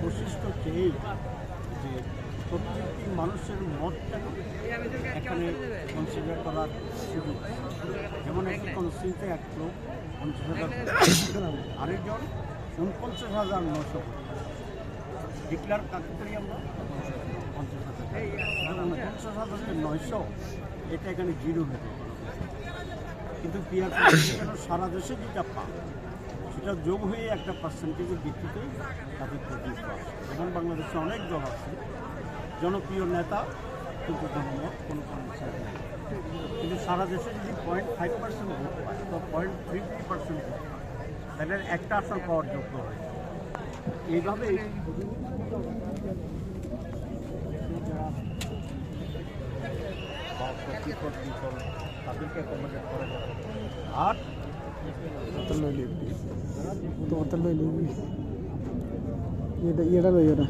বৈশিষ্ট্য এই যে প্রত্যেকটি মানুষের মতটাকে এখানে কনসিডার করার সুযোগ। যেমন একটি কনস্টিটিউতে এক লোক পঞ্চাশ হাজার আরেকজন উনপঞ্চাশ হাজার নশো ডিক্লার কাকে করি আমরা? পঞ্চাশ হাজার। হাজার নয়শো, এটা এখানে জিরো হয়ে কিন্তু পিয়ার সারা দেশে যেটা পায় সেটা যোগ হয়ে একটা পার্সেন্টেজের ভিত্তিতে তাদের আসে যেমন বাংলাদেশে অনেক দল আছে জনপ্রিয় নেতা কিন্তু জনমত কোনো নেই। কিন্তু সারা দেশে যদি পয়েন্ট ফাইভ পার্সেন্ট ভোট পায় বা পয়েন্ট থ্রি থ্রি পার্সেন্ট ভোট পায় তাহলে একটা আসন পাওয়ার যোগ্য হয়। এইভাবে তাদেরকে অ্যাকোমোডেট করা যাবে। আর വലിയ തോട്ടൽ വലിയ ഈട ഈട വയ്യോരാ